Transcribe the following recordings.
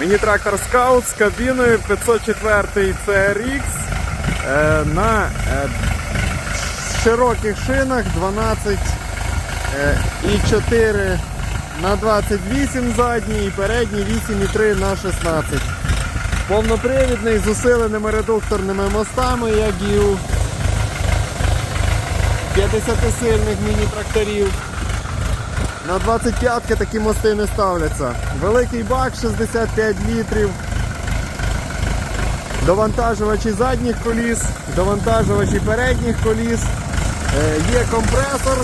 Міні-трактор Scout з кабіною 504 CRX е, на е, широких шинах 12 е, і 4 на 28 задній і передній 8,3 на 16. Повнопривідний з усиленими редукторними мостами, як і у 50-сильних міні-тракторів. На 25-ки такі мости не ставляться. Великий бак 65 літрів. Довантажувачі задніх коліс, довантажувачі передніх коліс. Е, Є компресор.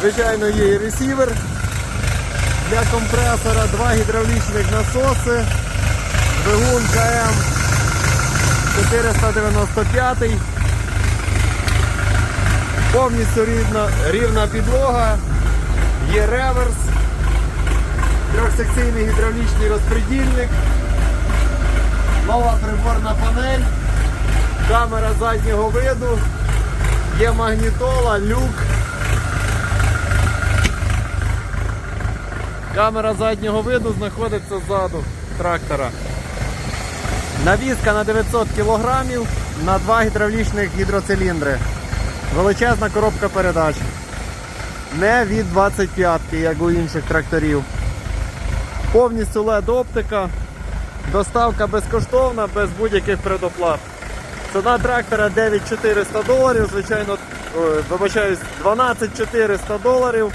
Звичайно, є і ресівер для компресора, два гідравлічних насоси, двигун КМ 495. Повністю рівна, рівна підлога, є реверс, трьохсекційний гідравлічний розпредільник, нова приборна панель, камера заднього виду, є магнітола, люк. Камера заднього виду знаходиться ззаду трактора. Навіска на 900 кг на два гідравлічних гідроциліндри. Величезна коробка передач. Не від 25-ки, як у інших тракторів. Повністю LED оптика. Доставка безкоштовна, без будь-яких предоплат. Ціна трактора 9400 доларів, звичайно, вибачаюсь, 12400 доларів.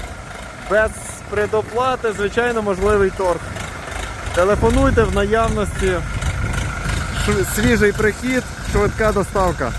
Без предоплати, звичайно, можливий торг. Телефонуйте в наявності. Свіжий прихід, швидка доставка.